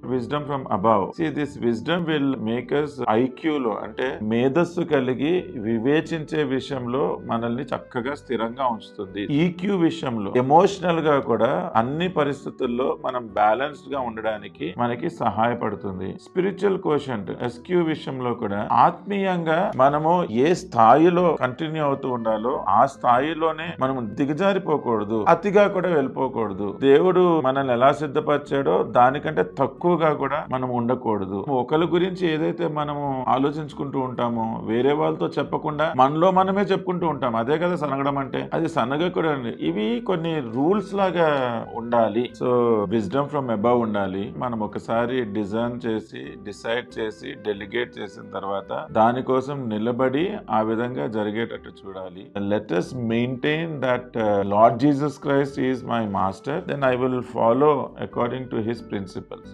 Wisdom from above see this wisdom will make us ఐక్యూలో అంటే మేధస్సు కలిగి వివేచించే విషయంలో మనల్ని చక్కగా స్థిరంగా ఉంచుతుంది. ఈక్యూ విషయంలో ఎమోషనల్గా కూడా అన్ని పరిస్థితుల్లో మనం బ్యాలెన్స్డ్గా ఉండడానికి మనకి సహాయపడుతుంది. స్పిరిచువల్ కోషంట్ ఎస్క్యూ విషయంలో కూడా ఆత్మీయంగా మనము ఏ స్థాయిలో కంటిన్యూ అవుతూ ఉండాలో ఆ స్థాయిలోనే మనం దిగజారిపోకూడదు అతిగా కూడా వెళ్ళిపోకూడదు. దేవుడు మనల్ని ఎలా సిద్ధపరిచాడో దానికంటే తక్కువ ఎక్కువగా కూడా మనం ఉండకూడదు. ఒకరి గురించి ఏదైతే మనము ఆలోచించుకుంటూ ఉంటామో వేరే వాళ్ళతో చెప్పకుండా మనలో మనమే చెప్పుకుంటూ ఉంటాం. అదే కదా సనగడం అంటే. అది సనగకూడదు ఇవి కొన్ని రూల్స్ లాగా ఉండాలి. సో విజ్డమ్ ఫ్రమ్ అబౌవ్ ఉండాలి. మనం ఒకసారి డిజైన్ చేసి డిసైడ్ చేసి డెలిగేట్ చేసిన తర్వాత దానికోసం నిలబడి ఆ విధంగా జరిగేటట్టు చూడాలి. Let's maintain that Lord Jesus Christ is my master then I will follow according to his principles